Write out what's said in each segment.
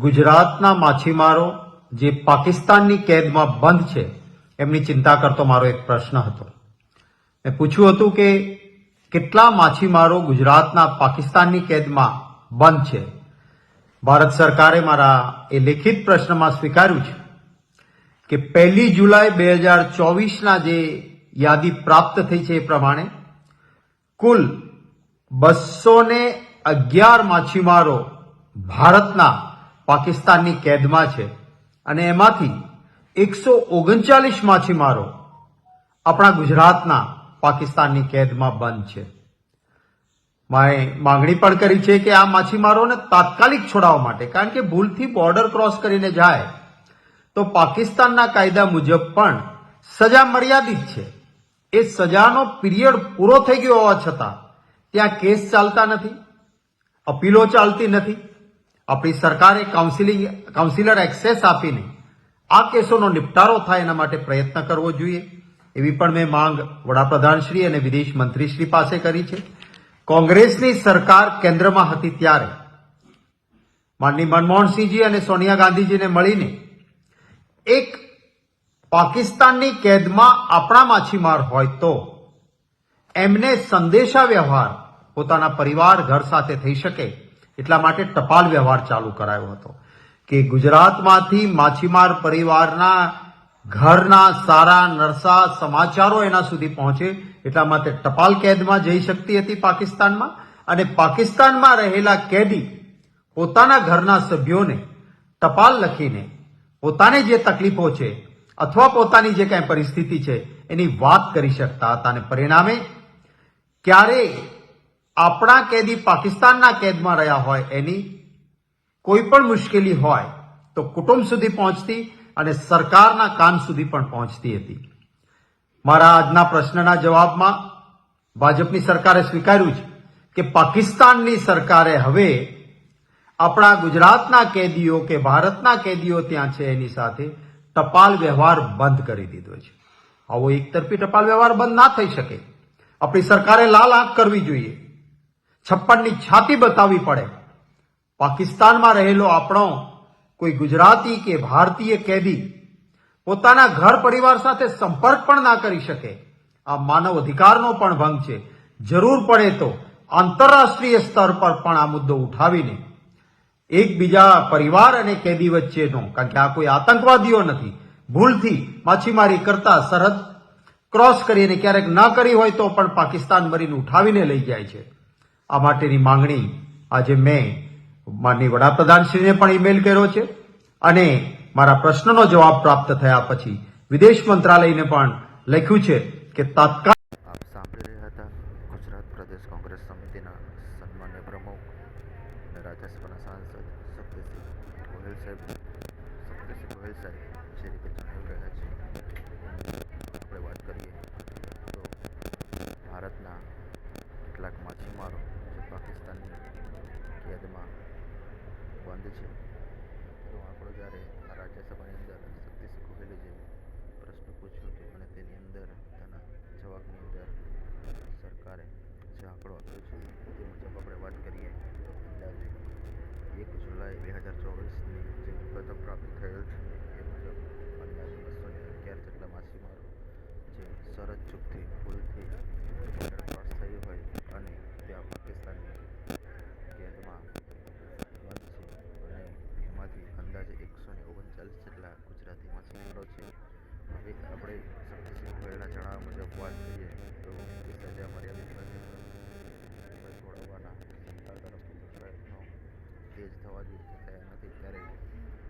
ગુજરાતના માછીમારો જે પાકિસ્તાનની કેદમાં બંધ છે, એમની ચિંતા કરતો મારો એક પ્રશ્ન હતો. મેં પૂછ્યું હતું કે કેટલા માછીમારો ગુજરાતના પાકિસ્તાનની કેદમાં બંધ છે? ભારત સરકારે મારા એ લેખિત પ્રશ્નમાં સ્વીકાર્યું છે કે પહેલી જુલાઈ બે હજાર ચોવીસના જે યાદી પ્રાપ્ત થઈ છે એ પ્રમાણે કુલ બસો અગિયાર માછીમારો ભારતના પાકિસ્તાનની કેદમાં છે. અને એમાંથી એકસો ઓગણચાલીસ માછીમારો આપણા ગુજરાતના પાકિસ્તાનની કેદમાં બંધ છે. મેં માંગણી પણ કરી છે કે આ માછીમારોને તાત્કાલિક છોડાવવા માટે, કારણ કે ભૂલથી બોર્ડર ક્રોસ કરીને જાય, તો પાકિસ્તાનના કાયદા મુજબ પણ સજા મર્યાદિત છે. એ સજાનો પીરિયડ પૂરો થઈ ગયો હોવા છતાં ત્યાં કેસ ચાલતા નથી, અપીલો ચાલતી નથી. આપણી સરકારે કાઉન્સિલિંગ કાઉન્સિલર એક્સેસ આપીને આ કેસોનો નિપટારો થાય એના માટે પ્રયત્ન કરવો જોઈએ. એવી પણ મેં માંગ વડાપ્રધાનશ્રી અને વિદેશ મંત્રીશ્રી પાસે કરી છે. કોંગ્રેસની સરકાર કેન્દ્રમાં હતી ત્યારે માનની મનમોહનસિંહજી અને સોનિયા ગાંધીજીને મળીને એક પાકિસ્તાનની કેદમાં આપણા માછીમાર હોય તો એમને સંદેશા વ્યવહાર પોતાના પરિવાર ઘર સાથે થઈ શકે. એટલા માટે ટપાલ વ્યવહાર ચાલુ કરાયો હતો કે ગુજરાતમાંથી માછીમાર પરિવારના ઘરના સારા નરસા સમાચારો એના સુધી પહોંચે એટલા માટે ટપાલ કેદમાં જઈ શકતી હતી પાકિસ્તાનમાં અને પાકિસ્તાનમાં રહેલા કેદી પોતાના ઘરના સભ્યોને ટપાલ લખીને પોતાને જે તકલીફો છે અથવા પોતાની જે કાંઈ પરિસ્થિતિ છે એની વાત કરી શકતા હતા અને પરિણામે ક્યારે આપણા કેદી પાકિસ્તાનના કેદમાં રહ્યા હોય એની કોઈ પણ મુશ્કેલી હોય તો કુટુંબ સુધી પહોંચતી અને સરકારના કાન સુધી પણ પહોંચતી હતી. મારા આજના પ્રશ્નના જવાબમાં ભાજપની સરકારે સ્વીકાર્યું છે કે પાકિસ્તાનની સરકારે હવે આપણા ગુજરાતના કેદીઓ કે ભારતના કેદીઓ ત્યાં છે એની સાથે ટપાલ વ્યવહાર બંધ કરી દીધો છે. આવો એકતરફી ટપાલ વ્યવહાર બંધ ના થઈ શકે. આપણી સરકારે લાલ આંખ કરવી જોઈએ. છપ્પનની છાતી બતાવવી પડે. પાકિસ્તાનમાં રહેલો આપણો કોઈ ગુજરાતી કે ભારતીય કેદી પોતાના ઘર પરિવાર સાથે સંપર્ક પણ ના કરી શકે. આ માનવ અધિકારનો પણ ભંગ છે. જરૂર પડે તો આંતરરાષ્ટ્રીય સ્તર પર પણ આ મુદ્દો ઉઠાવીને એકબીજા પરિવાર અને કેદી વચ્ચેનો, કારણ કે આ કોઈ આતંકવાદીઓ નથી. ભૂલથી માછીમારી કરતા સરહદ ક્રોસ કરીને ક્યારેક ન કરી હોય તો પણ પાકિસ્તાન મરીને ઉઠાવીને લઈ જાય છે. આ માટેની માંગણી આજે મેં માનની વડાપ્રધાનશ્રીને પણ ઈમેલ કર્યો છે અને મારા પ્રશ્નનો જવાબ પ્રાપ્ત થયા પછી વિદેશ મંત્રાલયને પણ લખ્યું છે કે તાત્કાલિક હતા ગુજરાત પ્રદેશ કોંગ્રેસ સમિતિના સન્માન્ય પ્રમુખ આપણે વાત કરીએ તો ભારતના કેટલાક માછીમારો જે પાકિસ્તાનની કેદમાં બંધ છે. તેનો આંકડો જ્યારે આ રાજ્યસભાની અંદર સતીશ ગોહિલે જે પ્રશ્ન પૂછ્યો હતો અને તેની અંદર તેના જવાબની અંદર સરકારે જે આંકડો આપ્યો છે, તે મુજબ આપણે વાત કરીએ તો અંદાજે એક જુલાઈ બે હજાર ચોવીસની જે વિગતો પ્રાપ્ત થયેલ છે, એ મુજબ અંદાજે બસો ને અગિયાર જેટલા માછીમારો જે સરહદ ચૂકથી ભૂલથી બોર્ડર ક્રોસ થયું હોય અને ત્યાં પાકિસ્તાનની કેદમાં બંધ છે અને એમાંથી અંદાજે એકસો ને ઓગણચાલીસ જેટલા ગુજરાતી માછીમારો છે હવે આપણે શક્તિસિંહ ગોયલના જણાવ્યા મુજબ વાત કરીએ, તો સજા મર્યાદિત છોડવાના સરકાર તરફથી પ્રયત્નો તેજ થવા જોઈએ થયા નથી ત્યારે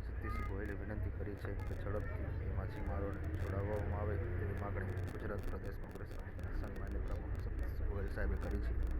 સતીશ ગોયલે વિનંતી કરી છે કે ઝડપથી એ માછીમારોને છોડાવવામાં આવે તેવી માગણી ગુજરાત પ્રદેશ કોંગ્રેસ સન્માન્ય પ્રમુખ સતીશ ગોયલ સાહેબે કરી છે.